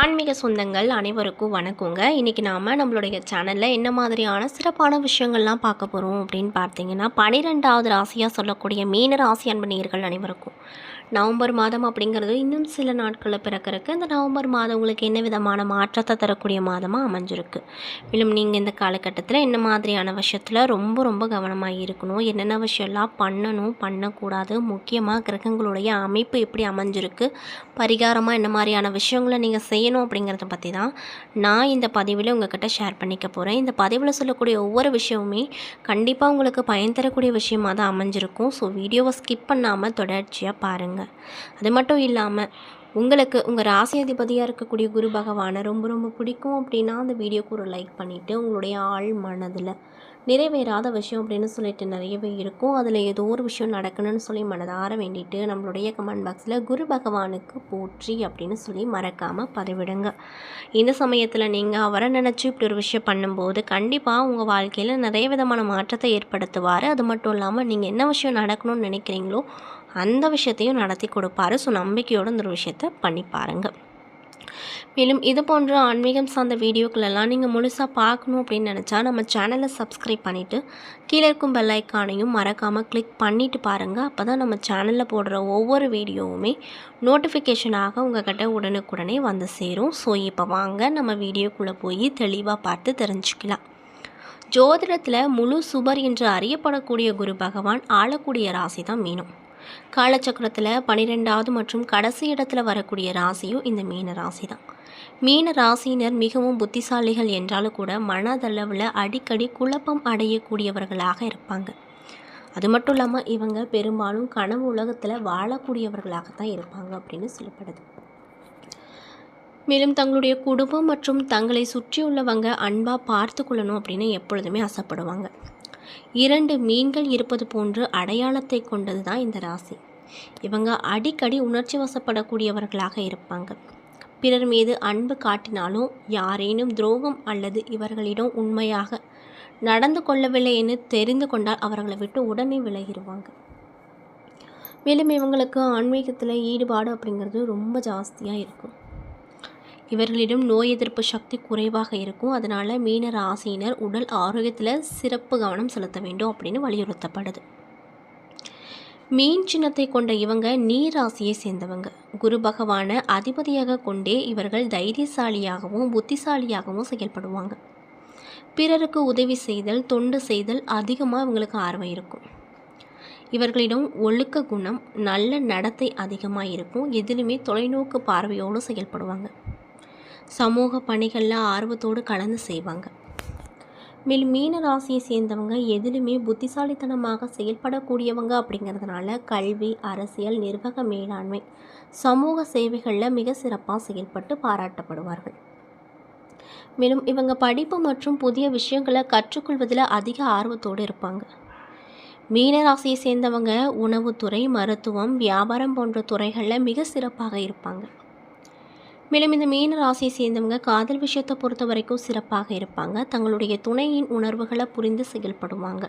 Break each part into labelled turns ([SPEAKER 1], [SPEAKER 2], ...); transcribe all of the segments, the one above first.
[SPEAKER 1] ஆன்மீக சொந்தங்கள் அனைவருக்கும் வணக்கங்க. இன்றைக்கி நாம் நம்மளுடைய சேனலில் என்ன மாதிரியான சிறப்பான விஷயங்கள்லாம் பார்க்க போகிறோம் அப்படின்னு பார்த்தீங்கன்னா பனிரெண்டாவது ராசியாக சொல்லக்கூடிய மீன ராசி அன்பணியர்கள் அனைவருக்கும். நவம்பர் மாதம் அப்படிங்கிறது இன்னும் சில நாட்களில் பிறக்கறக்கு இந்த நவம்பர் மாதம் உங்களுக்கு என்ன விதமான மாற்றத்தை தரக்கூடிய மாதமாக அமைஞ்சிருக்கு. மேலும் நீங்கள் இந்த காலகட்டத்தில் என்ன மாதிரியான விஷயத்தில் ரொம்ப ரொம்ப கவனமாக இருக்கணும் என்னென்ன விஷயம்லாம் பண்ணணும் பண்ணக்கூடாது முக்கியமாக கிரகங்களுடைய அமைப்பு எப்படி அமைஞ்சிருக்கு பரிகாரமாக என்ன மாதிரியான விஷயங்களை நீங்கள் செய்யணும் அப்படிங்கிறத பற்றி தான் நான் இந்த பதிவில் உங்ககிட்ட ஷேர் பண்ணிக்க போகிறேன் இந்த பதிவில் சொல்லக்கூடிய ஒவ்வொரு விஷயமுமே கண்டிப்பாக உங்களுக்கு பயன் தரக்கூடிய விஷயமாக தான் அமைஞ்சிருக்கும். ஸோ வீடியோவை ஸ்கிப் பண்ணாமல் தொடர்ச்சியாக பாருங்கள் அது மட்டும் இல்லாமல் உங்களுக்கு உங்கள் ராசி அதிபதியாக இருக்கக்கூடிய குரு பகவானை ரொம்ப ரொம்ப பிடிக்கும் அப்படின்னா அந்த வீடியோக்கு ஒரு லைக் பண்ணிவிட்டு உங்களுடைய ஆள் மனதில் நிறைவேறாத விஷயம் அப்படின்னு சொல்லிட்டு நிறையவே இருக்கும். அதில் ஏதோ ஒரு விஷயம் நடக்கணும்னு சொல்லி மனதார வேண்டிட்டு நம்மளுடைய கமெண்ட் பாக்ஸில் குரு பகவானுக்கு போற்றி அப்படின்னு சொல்லி மறக்காமல் பதிவிடுங்க. இந்த சமயத்தில் நீங்கள் அவரை நினச்சி இப்படி ஒரு விஷயம் பண்ணும்போது கண்டிப்பாக உங்கள் வாழ்க்கையில் நிறைய விதமான மாற்றத்தை ஏற்படுத்துவார். அது மட்டும் இல்லாமல் நீங்கள் என்ன விஷயம் நடக்கணும்னு நினைக்கிறீங்களோ அந்த விஷயத்தையும் நடத்தி கொடுப்பாரு. ஸோ நம்பிக்கையோடு இந்த ஒரு விஷயத்த பண்ணி பாருங்கள் மேலும் இது போன்ற ஆன்மீகம் சார்ந்த வீடியோக்களெல்லாம் நீங்கள் முழுசாக பார்க்கணும் அப்படின்னு நினச்சா நம்ம சேனலை சப்ஸ்கிரைப் பண்ணிவிட்டு கீழே இருக்கும் பெல் ஐக்கானையும் மறக்காமல் கிளிக் பண்ணிவிட்டு பாருங்கள் அப்போ தான் நம்ம சேனலில் போடுற ஒவ்வொரு வீடியோவுமே நோட்டிஃபிகேஷனாக உங்கள்கிட்ட உடனுக்குடனே வந்து சேரும். ஸோ இப்போ வாங்க நம்ம வீடியோக்குள்ளே போய் தெளிவாக பார்த்து தெரிஞ்சுக்கலாம். ஜோதிடத்தில் முழு சுபர் என்று அறியப்படக்கூடிய குரு பகவான் ஆளக்கூடிய ராசி தான் மீனம். காலச்சக்கரத்தில் பன்னிரெண்டாவது மற்றும் கடைசி இடத்துல வரக்கூடிய ராசியும் இந்த மீன ராசி தான் மீன ராசியினர் மிகவும் புத்திசாலிகள் என்றாலும் கூட மனதளவில் அடிக்கடி குழப்பம் அடையக்கூடியவர்களாக இருப்பாங்க. அது மட்டும் இல்லாமல் இவங்க பெரும்பாலும் கனவு உலகத்தில் வாழக்கூடியவர்களாக தான் இருப்பாங்க அப்படின்னு சொல்லப்படுது. மேலும் தங்களுடைய குடும்பம் மற்றும் தங்களை சுற்றியுள்ளவங்க அன்பாக பார்த்து கொள்ளணும் அப்படின்னு எப்பொழுதுமே ஆசைப்படுவாங்க. இரண்டு மீன்கள் இருப்பது போன்று அடையாளத்தை கொண்டது தான் இந்த ராசி. இவங்க அடிக்கடி உணர்ச்சி வசப்படக்கூடியவர்களாக இருப்பாங்க. பிறர் மீது அன்பு காட்டினாலும் யாரேனும் துரோகம் அல்லது இவர்களிடம் உண்மையாக நடந்து கொள்ளவில்லை என்று தெரிந்து கொண்டால் அவர்களை விட்டு உடனே விலகிடுவாங்க. மேலும் இவங்களுக்கு ஆன்மீகத்தில் ஈடுபாடு அப்படிங்கிறது ரொம்ப ஜாஸ்தியாக இருக்கும். இவர்களிடம் நோய் எதிர்ப்பு சக்தி குறைவாக இருக்கும். அதனால் மீன ராசியினர் உடல் ஆரோக்கியத்தில் சிறப்பு கவனம் செலுத்த வேண்டும் அப்படின்னு வலியுறுத்தப்படுது. மீன் சின்னத்தை கொண்ட இவங்க நீராசியை சேர்ந்தவங்க. குரு பகவானை அதிபதியாக கொண்டே இவர்கள் தைரியசாலியாகவும் புத்திசாலியாகவும் செயல்படுவாங்க. பிறருக்கு உதவி செய்தல் தொண்டு செய்தல் அதிகமாக இவங்களுக்கு ஆர்வம் இருக்கும். இவர்களிடம் ஒழுக்க குணம் நல்ல நடத்தை அதிகமாக இருக்கும். எதிலுமே தொலைநோக்கு பார்வையோடு செயல்படுவாங்க. சமூக பணிகளில் ஆர்வத்தோடு கலந்து செய்வாங்க. மேலும் மீன ராசியை சேர்ந்தவங்க எதிலுமே புத்திசாலித்தனமாக செயல்படக்கூடியவங்க அப்படிங்கிறதுனால கல்வி அரசியல் நிர்வாக மேலாண்மை சமூக சேவைகளில் மிக சிறப்பாக செயல்பட்டு பாராட்டப்படுவார்கள். மேலும் இவங்க படிப்பு மற்றும் புதிய விஷயங்களை கற்றுக்கொள்வதில் அதிக ஆர்வத்தோடு இருப்பாங்க. மீனராசியை சேர்ந்தவங்க உணவுத்துறை மருத்துவம் வியாபாரம் போன்ற துறைகளில் மிக சிறப்பாக இருப்பாங்க. மேலும் இந்த மீன ராசியை சேர்ந்தவங்க காதல் விஷயத்தை பொறுத்த வரைக்கும் சிறப்பாக இருப்பாங்க. தங்களுடைய துணையின் உணர்வுகளை புரிந்து செயல்படுவாங்க.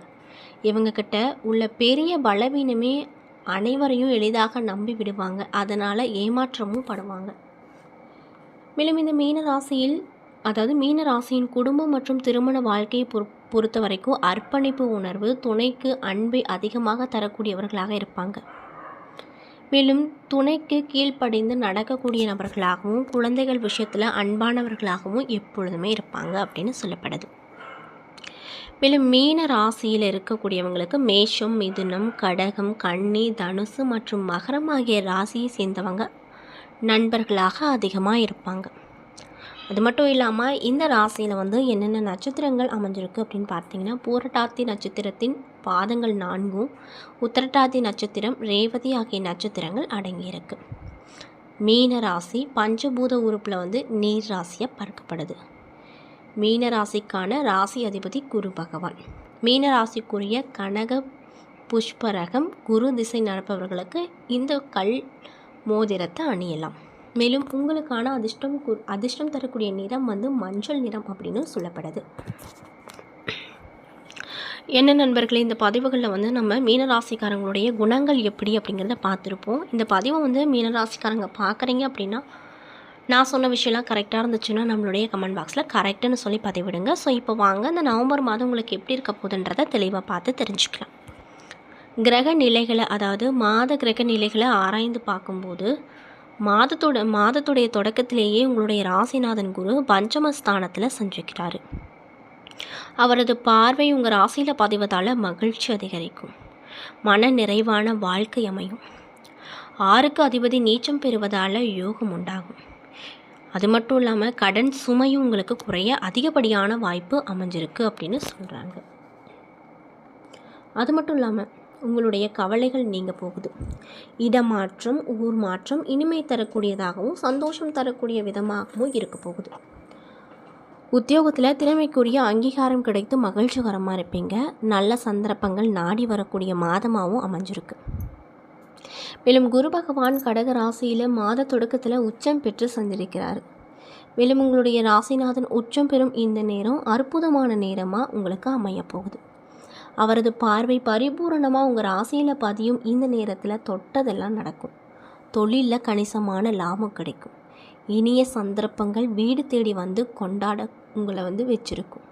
[SPEAKER 1] இவங்கக்கிட்ட உள்ள பெரிய பலவீனமே அனைவரையும் எளிதாக நம்பி விடுவாங்க. அதனால் ஏமாற்றமும் படுவாங்க. மேலும் இந்த மீன ராசியில் அதாவது மீன ராசியின் குடும்பம் மற்றும் திருமண வாழ்க்கையை பொறு பொறுத்த வரைக்கும் அர்ப்பணிப்பு உணர்வு துணைக்கு அன்பை அதிகமாக தரக்கூடியவர்களாக இருப்பாங்க. மேலும் துணைக்கு கீழ்ப்படிந்து நடக்கக்கூடிய நபர்களாகவும் குழந்தைகள் விஷயத்தில் அன்பானவர்களாகவும் எப்பொழுதுமே இருப்பாங்க அப்படின்னு சொல்லப்படுது. மேலும் மீன ராசியில் இருக்கக்கூடியவங்களுக்கு மேஷம் மிதுனம் கடகம் கன்னி தனுசு மற்றும் மகரம் ஆகிய ராசியை சேர்ந்தவங்க நண்பர்களாக அதிகமாக இருப்பாங்க. அது மட்டும் இல்லாமல் இந்த ராசியில் வந்து என்னென்ன நட்சத்திரங்கள் அமைஞ்சிருக்கு அப்படின்னு பார்த்தீங்கன்னா பூரட்டாத்தி நட்சத்திரத்தின் பாதங்கள் நான்கும் உத்திரட்டாதி நட்சத்திரம் ரேவதி ஆகிய நட்சத்திரங்கள் அடங்கியிருக்கு. மீன ராசி பஞ்சபூத உறுப்பில் வந்து நீர் ராசியாக பார்க்கப்படுது. மீன ராசிக்கான ராசி அதிபதி குரு பகவான். மீன ராசிக்குரிய கனக புஷ்பரகம் குரு திசை நடப்பவர்களுக்கு இந்த கல் மோதிரத்தை அணியலாம். மேலும் உங்களுக்கான அதிர்ஷ்டம் அதிர்ஷ்டம் தரக்கூடிய நிறம் வந்து மஞ்சள் நிறம் அப்படின்னு சொல்லப்படுது. என்ன நண்பர்களே இந்த பதிவுகளில் வந்து நம்ம மீனராசிக்காரங்களுடைய குணங்கள் எப்படி அப்படிங்கிறத பார்த்துருப்போம். இந்த பதிவை வந்து மீனராசிக்காரங்க பார்க்குறீங்க அப்படின்னா நான் சொன்ன விஷயம்லாம் கரெக்டாக இருந்துச்சுன்னா நம்மளுடைய கமெண்ட் பாக்ஸில் கரெக்டுன்னு சொல்லி பதிவிடுங்க. ஸோ இப்போ வாங்க இந்த நவம்பர் மாதம் உங்களுக்கு எப்படி இருக்க போகுதுன்றதை தெளிவாக பார்த்து தெரிஞ்சுக்கலாம். கிரக நிலைகளை அதாவது மாத கிரக நிலைகளை ஆராய்ந்து பார்க்கும்போது மாதத்தோட மாதத்துடைய தொடக்கத்திலேயே உங்களுடைய ராசிநாதன் குரு பஞ்சமஸ்தானத்தில் சஞ்சரிக்கிறாரு. அவரது பார்வை உங்கள் ராசியில் பதிவதால் மகிழ்ச்சி அதிகரிக்கும். மன நிறைவான வாழ்க்கை அமையும். ஆறுக்கு அதிபதி நீச்சம் பெறுவதால் யோகம் உண்டாகும். அது மட்டும் இல்லாமல் கடன் சுமையும் உங்களுக்கு குறைய அதிகப்படியான வாய்ப்பு அமைஞ்சிருக்கு அப்படின்னு சொல்கிறாங்க அது மட்டும் இல்லாமல் உங்களுடைய கவலைகள் நீங்க போகுது. இடமாற்றம் ஊர் மாற்றம் இனிமை தரக்கூடியதாகவும் சந்தோஷம் தரக்கூடிய விதமாகவும் இருக்க போகுது. உத்தியோகத்தில் திறமைக்குரிய அங்கீகாரம் கிடைத்து மகிழ்ச்சிகரமாக இருப்பீங்க. நல்ல சந்தர்ப்பங்கள் நாடி வரக்கூடிய மாதமாகவும் அமைஞ்சிருக்கு. மேலும் குரு பகவான் கடக ராசியில் மாத தொடக்கத்தில் உச்சம் பெற்று சந்திருக்கிறார் மேலும் உங்களுடைய ராசிநாதன் உச்சம் பெறும் இந்த நேரம் அற்புதமான நேரமாக உங்களுக்கு அமையப்போகுது அவரது பார்வை பரிபூரணமாக உங்கள் ராசியில் பதியும் இந்த நேரத்தில் தொட்டதெல்லாம் நடக்கும். தொழிலில் கணிசமான லாபம் கிடைக்கும். இனிய சந்தர்ப்பங்கள் வீடு தேடி வந்து கொண்டாட உங்களை வந்து வச்சுருக்கும்.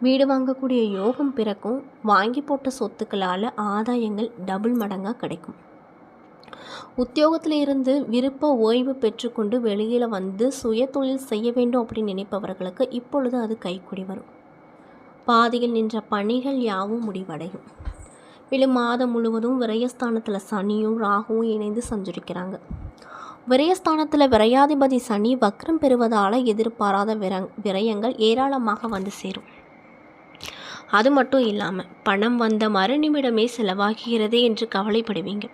[SPEAKER 1] வீடு வாங்கக்கூடிய யோகம் பிறக்கும். வாங்கி போட்ட சொத்துக்களால் ஆதாயங்கள் டபுள் மடங்காக கிடைக்கும். உத்தியோகத்தில் இருந்து விருப்ப ஓய்வு பெற்றுக்கொண்டு வெளியில் வந்து சுய தொழில் செய்ய வேண்டும் அப்படின்னு நினைப்பவர்களுக்கு இப்பொழுது அது கைக்கூடி வரும். பாதியில் நின்ற பணிகள் யாவும் முடிவடையும். மேலும் மாதம் முழுவதும் விரயஸ்தானத்தில் சனியும் ராகுவும் இணைந்து சஞ்சரிக்கிறாங்க. விரயஸ்தானத்தில் விரையாதிபதி சனி வக்ரம் பெறுவதால் எதிர்பாராத விர விரயங்கள் ஏராளமாக வந்து சேரும். அது மட்டும் இல்லாமல் பணம் வந்த மறுநிமிடமே செலவாகிறதே என்று கவலைப்படுவீங்க.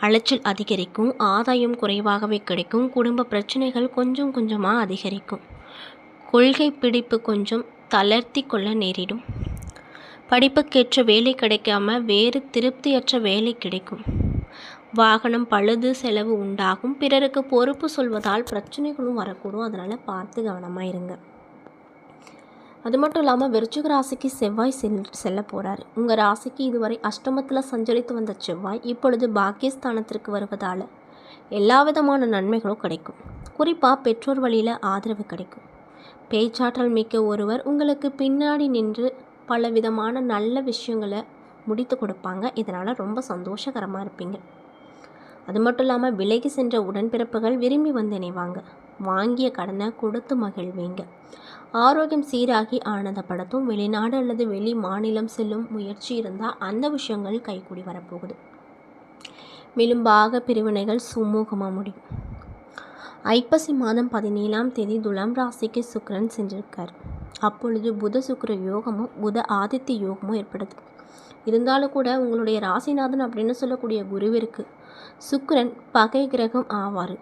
[SPEAKER 1] அலைச்சல் அதிகரிக்கும் ஆதாயம் குறைவாகவே கிடைக்கும் குடும்ப பிரச்சனைகள் கொஞ்சம் கொஞ்சமாக அதிகரிக்கும். கொள்கை பிடிப்பு கொஞ்சம் தளர்த்தி கொள்ள நேரிடும். படிப்புக்கேற்ற வேலை கிடைக்காம வேறு திருப்தியற்ற வேலை கிடைக்கும். வாகனம் பழுது செலவு உண்டாகும். பிறருக்கு பொறுப்பு சொல்வதால் பிரச்சனைகளும் வரக்கூடும். அதனால் பார்த்து கவனமாக இருங்க. அது மட்டும் இல்லாமல் விருச்சிக ராசிக்கு செவ்வாய் செல் செல்ல போகிறார் உங்கள் ராசிக்கு இதுவரை அஷ்டமத்தில் சஞ்சரித்து வந்த செவ்வாய் இப்பொழுது பாக்கியஸ்தானத்திற்கு வருவதால் எல்லா விதமான நன்மைகளும் கிடைக்கும். குறிப்பாக பெற்றோர் வழியில் ஆதரவு கிடைக்கும். பேச்சாற்றல் மிக்க ஒருவர் உங்களுக்கு பின்னாடி நின்று பல விதமான நல்ல விஷயங்களை முடித்து கொடுப்பாங்க. இதனால் ரொம்ப சந்தோஷகரமாக இருப்பீங்க. அது மட்டும் இல்லாமல் விலைக்கு சென்ற உடன்பிறப்புகள் விரும்பி வந்து இணைவாங்க. வாங்கிய கடனை கொடுத்து மகிழ்வீங்க. ஆரோக்கியம் சீராகி ஆனந்தப்படுத்தும் வெளிநாடு அல்லது வெளி மாநிலம் செல்லும் முயற்சி இருந்தால் அந்த விஷயங்கள் கைகூடி வரப்போகுது. மேலும் பாக பிரிவினைகள் சுமூகமாக முடியும். ஐப்பசி மாதம் பதினேழாம் தேதி துலாம் ராசிக்கு சுக்கரன் சென்றிருக்கார். அப்பொழுது புத சுக்கர யோகமும் புத ஆதித்ய யோகமும் ஏற்படுது. இருந்தாலும் கூட உங்களுடைய ராசிநாதன் அப்படின்னு சொல்லக்கூடிய குருவிற்கு சுக்கிரன் பகை கிரகம் ஆவார்.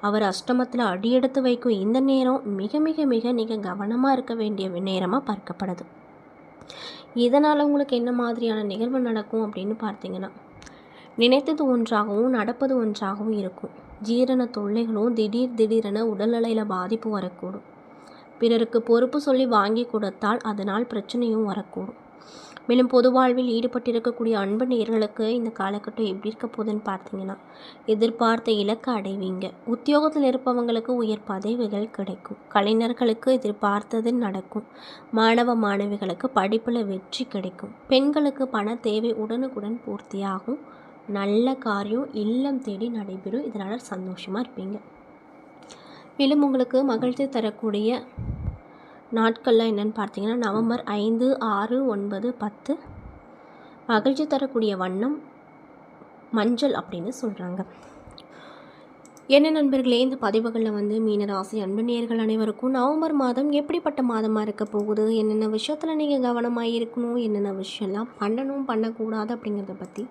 [SPEAKER 1] அவர் அஷ்டமத்தில் அடியெடுத்து வைக்கும் இந்த நேரம் மிக மிக மிக நீங்கள் கவனமாக இருக்க வேண்டிய நேரமாக பார்க்கப்படுது. இதனால் உங்களுக்கு என்ன மாதிரியான நிகழ்வு நடக்கும் அப்படின்னு பார்த்தீங்கன்னா நினைத்தது ஒன்றாகவும் நடப்பது ஒன்றாகவும் இருக்கும். ஜீரண தொல்லைகளும் திடீர் திடீரென உடல்நிலையில் பாதிப்பு வரக்கூடும். பிறருக்கு பொறுப்பு சொல்லி வாங்கி கொடுத்தால் அதனால் பிரச்சனையும் வரக்கூடும். மேலும் பொது வாழ்வில் ஈடுபட்டிருக்கக்கூடிய அன்பு நேர்களுக்கு இந்த காலகட்டம் எப்படி இருக்க போகுதுன்னு பார்த்தீங்கன்னா எதிர்பார்த்த இலக்கு அடைவீங்க. உத்தியோகத்தில் இருப்பவங்களுக்கு உயர் பதவிகள் கிடைக்கும். கலைஞர்களுக்கு எதிர்பார்த்தது நடக்கும். மாணவ மாணவிகளுக்கு படிப்பில் வெற்றி கிடைக்கும். பெண்களுக்கு பண தேவை உடனுக்குடன் பூர்த்தியாகும். நல்ல காரியம் இல்லம் தேடி நடைபெறும். இதனால் சந்தோஷமாக இருப்பீங்க. மேலும் உங்களுக்கு மகிழ்ச்சி தரக்கூடிய நாட்கள்லாம் என்னென்னு பார்த்தீங்கன்னா நவம்பர் ஐந்து ஆறு ஒன்பது பத்து. மகிழ்ச்சி தரக்கூடிய வண்ணம் மஞ்சள் அப்படின்னு சொல்கிறாங்க என்ன நண்பர்களே இந்த பதிவுகளில் வந்து மீனராசி அன்பு நேர்கள் அனைவருக்கும் நவம்பர் மாதம் எப்படிப்பட்ட மாதமாக இருக்க போகுது? என்னென்ன விஷயத்தில் நீங்கள் கவனமாக இருக்கணும்? என்னென்ன விஷயம்லாம் பண்ணணும் பண்ணக்கூடாது அப்படிங்கிறத பற்றி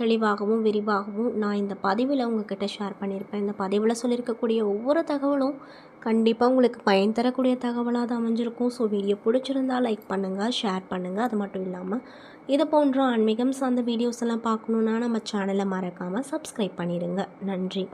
[SPEAKER 1] தெளிவாகவும் விரிவாகவும் நான் இந்த பதிவில் உங்ககிட்ட ஷேர் பண்ணியிருப்பேன் இந்த பதிவில் சொல்லியிருக்கக்கூடிய ஒவ்வொரு தகவலும் கண்டிப்பாக உங்களுக்கு பயன் தரக்கூடிய தகவலாக தான் அமைஞ்சிருக்கும். ஸோ வீடியோ பிடிச்சிருந்தால் லைக் பண்ணுங்கள் ஷேர் பண்ணுங்கள் அது மட்டும் இல்லாமல் இது போன்ற ஆன்மீகம் சார்ந்த வீடியோஸ் எல்லாம் பார்க்கணுன்னா நம்ம சேனலை மறக்காமல் சப்ஸ்கிரைப் பண்ணிடுங்க நன்றி.